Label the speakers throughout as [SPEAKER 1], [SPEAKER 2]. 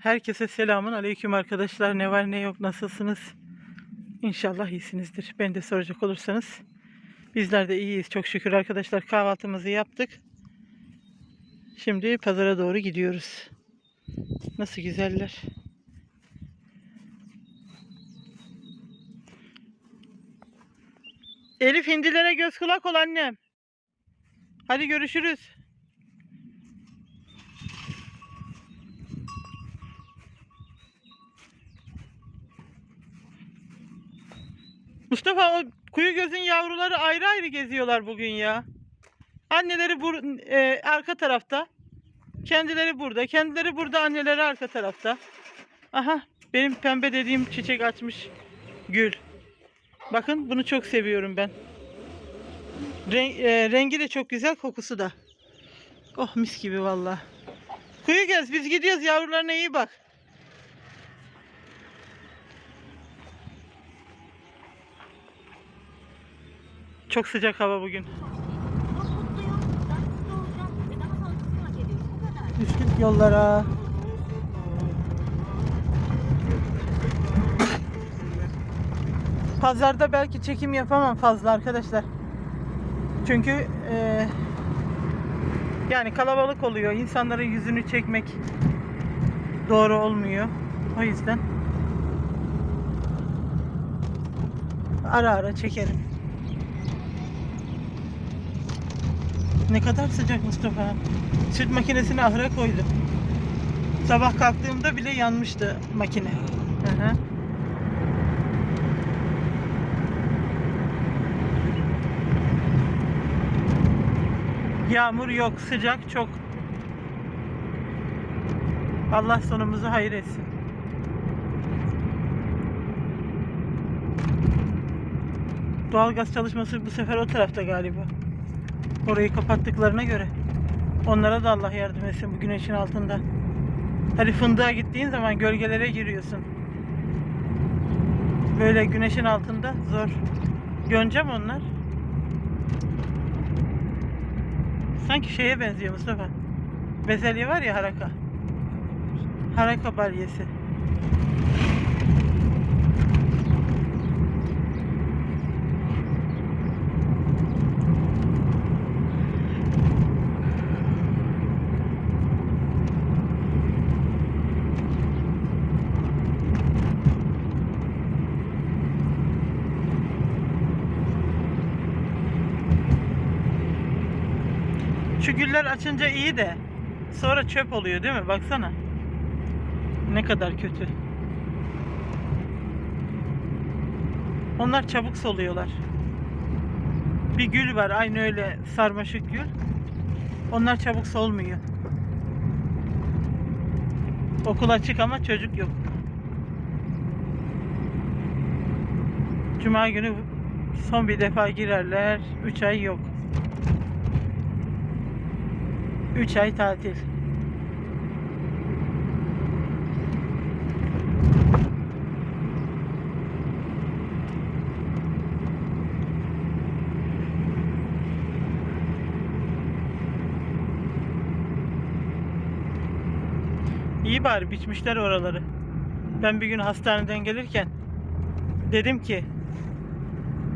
[SPEAKER 1] Herkese selamun aleyküm arkadaşlar. Ne var ne yok nasılsınız? İnşallah iyisinizdir. Ben de soracak olursanız bizler de iyiyiz çok şükür arkadaşlar. Kahvaltımızı yaptık. Şimdi pazara doğru gidiyoruz. Nasıl güzeller. Elif hindilere göz kulak ol annem. Hadi görüşürüz. Mustafa o kuyu gözün yavruları ayrı ayrı geziyorlar bugün ya. Anneleri bur e, arka tarafta. Kendileri burada. Kendileri burada, anneleri arka tarafta. Aha, benim pembe dediğim çiçek açmış gül. Bakın bunu çok seviyorum ben. Ren- e, rengi de çok güzel, kokusu da. Oh mis gibi valla. Kuyu gez, biz gidiyoruz yavrularına iyi bak. Çok sıcak hava bugün.
[SPEAKER 2] Çok
[SPEAKER 1] yollara. Pazarda belki çekim yapamam fazla arkadaşlar. Çünkü eee, yani kalabalık oluyor. İnsanların yüzünü çekmek doğru olmuyor. O yüzden ara ara çekerim. Ne kadar sıcak Mustafa. Süt makinesini ahıra koydum. Sabah kalktığımda bile yanmıştı makine. Hı hı. Yağmur yok, sıcak çok. Allah sonumuzu hayır etsin. Doğalgaz çalışması bu sefer o tarafta galiba. Orayı kapattıklarına göre. Onlara da Allah yardım etsin bu güneşin altında. Hani fındığa gittiğin zaman gölgelere giriyorsun. Böyle güneşin altında zor. Yonca mı onlar? Sanki şeye benziyor Mustafa. Bezelye var ya haraka. Haraka balyesi. Şu güller açınca iyi de sonra çöp oluyor değil mi? Baksana. Ne kadar kötü. Onlar çabuk soluyorlar. Bir gül var aynı öyle sarmaşık gül. Onlar çabuk solmuyor. Okul açık ama çocuk yok. Cuma günü son bir defa girerler. 3 ay yok. 3 ay tatil. İyi bari biçmişler oraları. Ben bir gün hastaneden gelirken dedim ki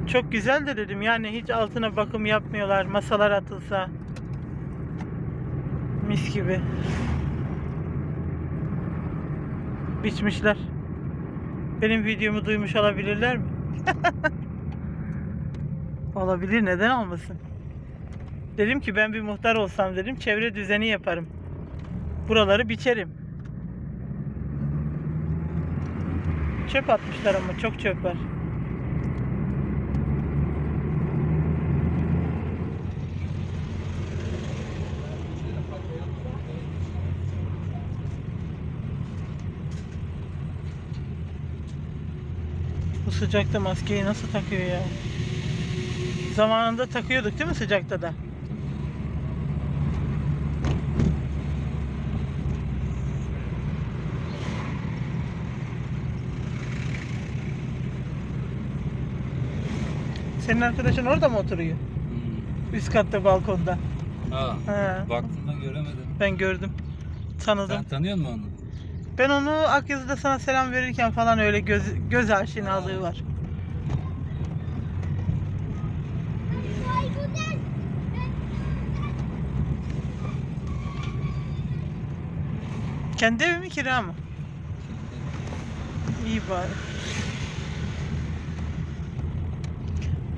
[SPEAKER 1] çok güzel de dedim yani hiç altına bakım yapmıyorlar masalar atılsa Mis gibi. Biçmişler. Benim videomu duymuş olabilirler mi? Olabilir neden olmasın? Dedim ki ben bir muhtar olsam dedim çevre düzeni yaparım. Buraları biçerim. Çöp atmışlar ama çok çöp var. Sıcakta maskeyi nasıl takıyor ya? Zamanında takıyorduk değil mi sıcakta da? Senin arkadaşın orada mı oturuyor? Üst katta balkonda.
[SPEAKER 3] Ha,
[SPEAKER 1] He,
[SPEAKER 3] baktığımda göremedim.
[SPEAKER 1] ben gördüm. Tanıdım.
[SPEAKER 3] Sen tanıyor musun onu?
[SPEAKER 1] Ben onu Akyazı'da sana selam verirken falan öyle göz, göz aşinalığı var. Kendi evi mi kira mı? İyi bari.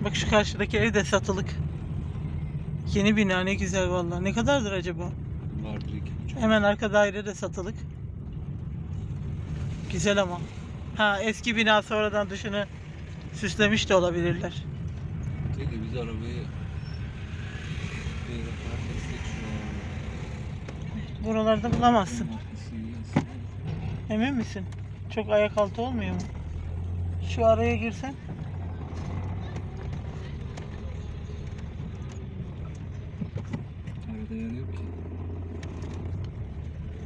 [SPEAKER 1] Bak şu karşıdaki ev de satılık. Yeni bina ne güzel vallahi. Ne kadardır acaba?
[SPEAKER 3] Vardır iki buçuk.
[SPEAKER 1] Hemen arka daire de satılık. Güzel ama. Ha eski bina sonradan dışını süslemiş de olabilirler.
[SPEAKER 3] Değil de biz arabayı.
[SPEAKER 1] Buralarda bulamazsın. Emin misin? Çok ayak altı olmuyor mu? Şu araya girsen.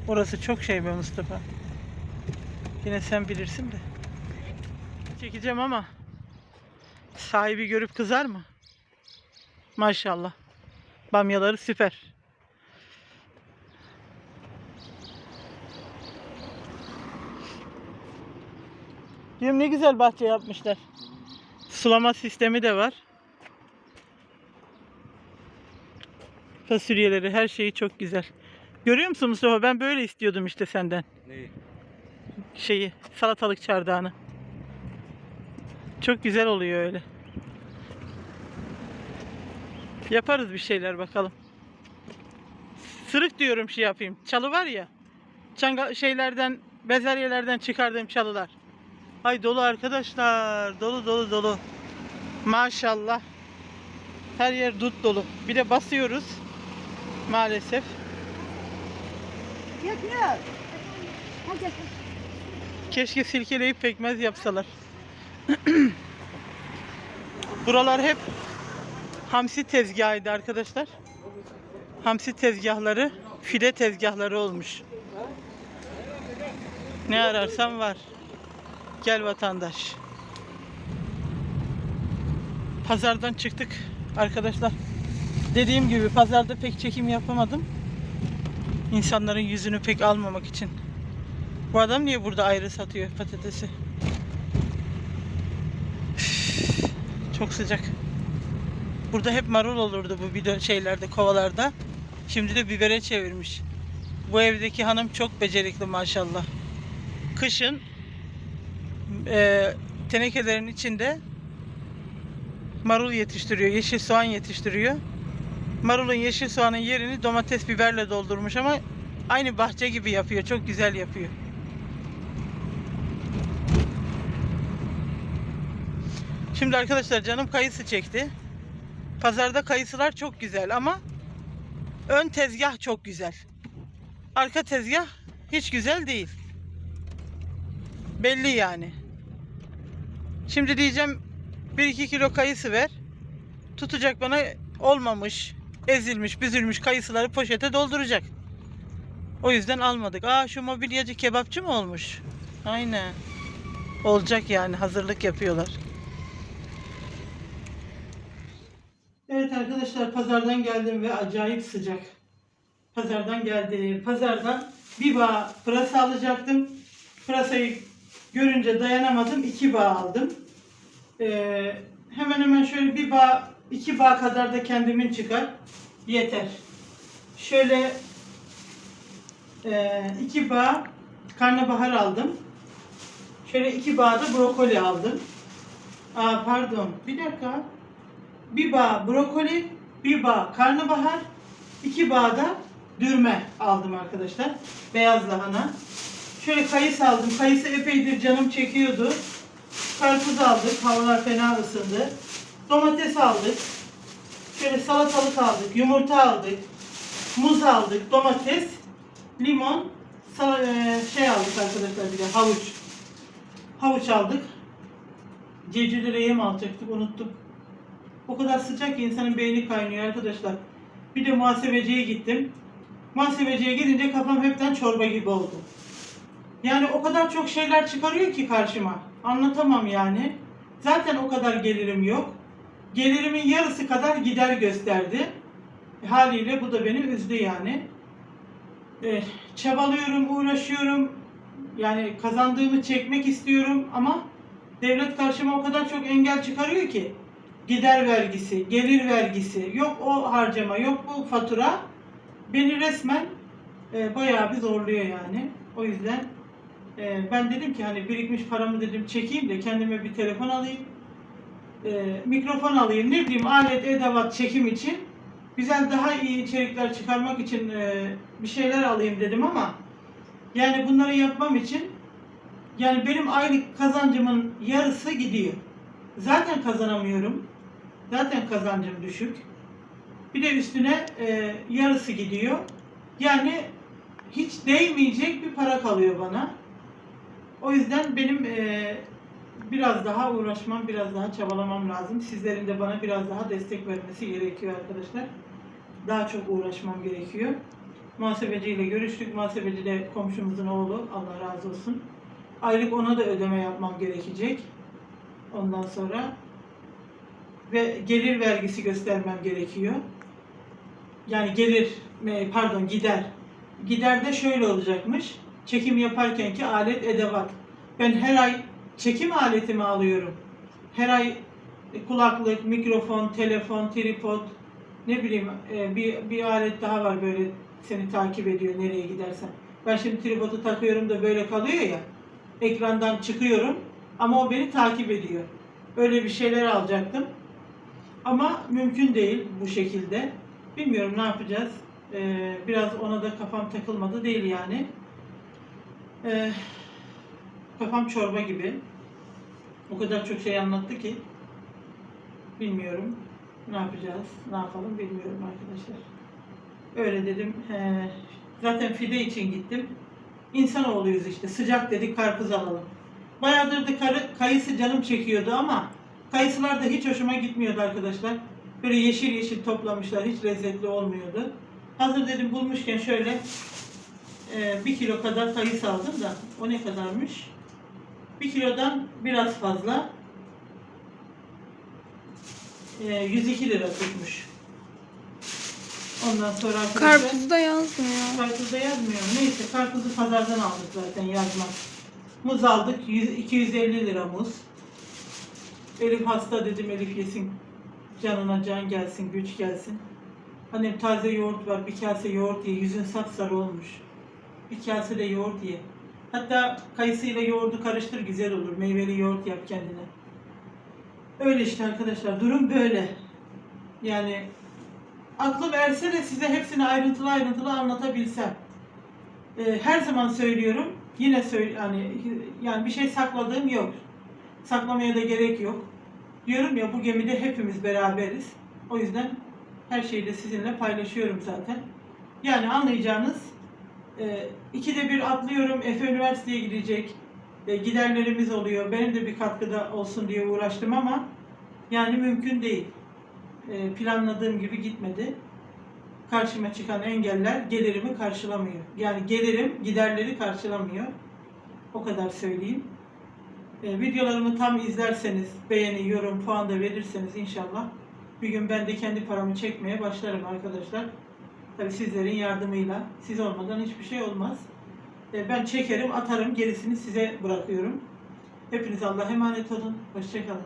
[SPEAKER 1] Orası çok şey be Mustafa. Yine sen bilirsin de. Çekeceğim ama sahibi görüp kızar mı? Maşallah. Bamyaları süper. Diyorum ne güzel bahçe yapmışlar. Sulama sistemi de var. Fasulyeleri her şeyi çok güzel. Görüyor musun Mustafa? Ben böyle istiyordum işte senden.
[SPEAKER 3] Neyi?
[SPEAKER 1] Şeyi, salatalık çardağını. Çok güzel oluyor öyle. Yaparız bir şeyler bakalım. Sırık diyorum şey yapayım. Çalı var ya. Çanga şeylerden, bezelyelerden çıkardığım çalılar. Ay dolu arkadaşlar. Dolu dolu dolu. Maşallah. Her yer dut dolu. Bir de basıyoruz. Maalesef. Keşke silkeleyip pekmez yapsalar. Buralar hep hamsi tezgahıydı arkadaşlar. Hamsi tezgahları, file tezgahları olmuş. Ne ararsan var. Gel vatandaş. Pazardan çıktık arkadaşlar. Dediğim gibi pazarda pek çekim yapamadım. İnsanların yüzünü pek almamak için. Bu adam niye burada ayrı satıyor patatesi? Çok sıcak. Burada hep marul olurdu bu bidon şeylerde, kovalarda. Şimdi de bibere çevirmiş. Bu evdeki hanım çok becerikli maşallah. Kışın e, tenekelerin içinde marul yetiştiriyor, yeşil soğan yetiştiriyor. Marulun yeşil soğanın yerini domates biberle doldurmuş ama aynı bahçe gibi yapıyor. Çok güzel yapıyor. Şimdi arkadaşlar canım kayısı çekti. Pazarda kayısılar çok güzel ama ön tezgah çok güzel. Arka tezgah hiç güzel değil. Belli yani. Şimdi diyeceğim 1-2 kilo kayısı ver. Tutacak bana olmamış, ezilmiş, büzülmüş kayısıları poşete dolduracak. O yüzden almadık. Aa şu mobilyacı kebapçı mı olmuş? Aynen. Olacak yani hazırlık yapıyorlar. Evet arkadaşlar pazardan geldim ve acayip sıcak. Pazardan geldim. Pazardan bir bağ pırasa alacaktım. Pırasayı görünce dayanamadım. iki bağ aldım. Ee, hemen hemen şöyle bir bağ, iki bağ kadar da kendimin çıkar. Yeter. Şöyle e, iki bağ karnabahar aldım. Şöyle iki bağ da brokoli aldım. Aa, pardon. Bir dakika. Bir bağ brokoli, bir bağ karnabahar, iki bağ da dürme aldım arkadaşlar. Beyaz lahana. Şöyle kayısı aldım. Kayısı epeydir canım çekiyordu. Karpuz aldık. Havalar fena ısındı. Domates aldık. Şöyle salatalık aldık. Yumurta aldık. Muz aldık. Domates, limon, eee, şey aldık arkadaşlar bir de havuç. Havuç aldık. Cevcilere yem alacaktık. Unuttuk. O kadar sıcak ki insanın beyni kaynıyor arkadaşlar. Bir de muhasebeciye gittim. Muhasebeciye gidince kafam hepten çorba gibi oldu. Yani o kadar çok şeyler çıkarıyor ki karşıma. Anlatamam yani. Zaten o kadar gelirim yok. Gelirimin yarısı kadar gider gösterdi. Haliyle bu da beni üzdü yani. Eh, çabalıyorum, uğraşıyorum. Yani kazandığımı çekmek istiyorum ama devlet karşıma o kadar çok engel çıkarıyor ki. Gider vergisi, gelir vergisi, yok o harcama, yok bu fatura. Beni resmen e, bayağı bir zorluyor yani. O yüzden e, ben dedim ki hani birikmiş paramı dedim çekeyim de kendime bir telefon alayım. E, mikrofon alayım, ne bileyim alet, edevat çekim için. Güzel daha iyi içerikler çıkarmak için e, bir şeyler alayım dedim ama yani bunları yapmam için yani benim aylık kazancımın yarısı gidiyor. Zaten kazanamıyorum. Zaten kazancım düşük. Bir de üstüne e, yarısı gidiyor. Yani hiç değmeyecek bir para kalıyor bana. O yüzden benim e, biraz daha uğraşmam, biraz daha çabalamam lazım. Sizlerin de bana biraz daha destek vermesi gerekiyor arkadaşlar. Daha çok uğraşmam gerekiyor. Muhasebeciyle görüştük. Muhasebeci de komşumuzun oğlu. Allah razı olsun. Aylık ona da ödeme yapmam gerekecek. Ondan sonra ve gelir vergisi göstermem gerekiyor. Yani gelir, e, pardon gider. Giderde şöyle olacakmış. Çekim yaparken ki alet edevat. Ben her ay çekim aletimi alıyorum. Her ay kulaklık, mikrofon, telefon, tripod, ne bileyim e, bir, bir alet daha var böyle seni takip ediyor nereye gidersen. Ben şimdi tripodu takıyorum da böyle kalıyor ya. Ekrandan çıkıyorum ama o beni takip ediyor. Öyle bir şeyler alacaktım. Ama mümkün değil bu şekilde. Bilmiyorum ne yapacağız. Ee, biraz ona da kafam takılmadı değil yani. Ee, kafam çorba gibi. O kadar çok şey anlattı ki. Bilmiyorum. Ne yapacağız, ne yapalım bilmiyorum arkadaşlar. Öyle dedim. ee, zaten fide için gittim. İnsanoğluyuz işte. Sıcak dedik karpuz alalım. Bayağıdır da kayısı canım çekiyordu ama kayısılar da hiç hoşuma gitmiyordu arkadaşlar. Böyle yeşil yeşil toplamışlar. Hiç lezzetli olmuyordu. Hazır dedim bulmuşken şöyle e, bir kilo kadar kayısı aldım da o ne kadarmış? Bir kilodan biraz fazla. E, 102 lira tutmuş. Ondan sonra arkadaşlar...
[SPEAKER 4] Karpuzda yazmıyor.
[SPEAKER 1] Karpuzda yazmıyor. Neyse karpuzu pazardan aldık zaten yazmaz. Muz aldık. 100, 250 lira muz. Elif hasta dedim Elif yesin. Canına can gelsin, güç gelsin. Annem taze yoğurt var. Bir kase yoğurt ye. Yüzün sapsarı olmuş. Bir kase de yoğurt ye. Hatta kayısıyla yoğurdu karıştır güzel olur. Meyveli yoğurt yap kendine. Öyle işte arkadaşlar. Durum böyle. Yani aklım erse de size hepsini ayrıntılı ayrıntılı anlatabilsem. Ee, her zaman söylüyorum. Yine söyle yani yani bir şey sakladığım yok. Saklamaya da gerek yok. Diyorum ya bu gemide hepimiz beraberiz. O yüzden her şeyi de sizinle paylaşıyorum zaten. Yani anlayacağınız e, ikide bir atlıyorum. Efe üniversiteye gidecek. E, giderlerimiz oluyor. Benim de bir katkıda olsun diye uğraştım ama yani mümkün değil e, planladığım gibi gitmedi. Karşıma çıkan engeller gelirimi karşılamıyor. Yani gelirim giderleri karşılamıyor. O kadar söyleyeyim. E, videolarımı tam izlerseniz, beğeni, yorum, puan da verirseniz inşallah bir gün ben de kendi paramı çekmeye başlarım arkadaşlar. Tabii sizlerin yardımıyla. Siz olmadan hiçbir şey olmaz. E, ben çekerim, atarım, gerisini size bırakıyorum. Hepiniz Allah'a emanet olun. Hoşçakalın.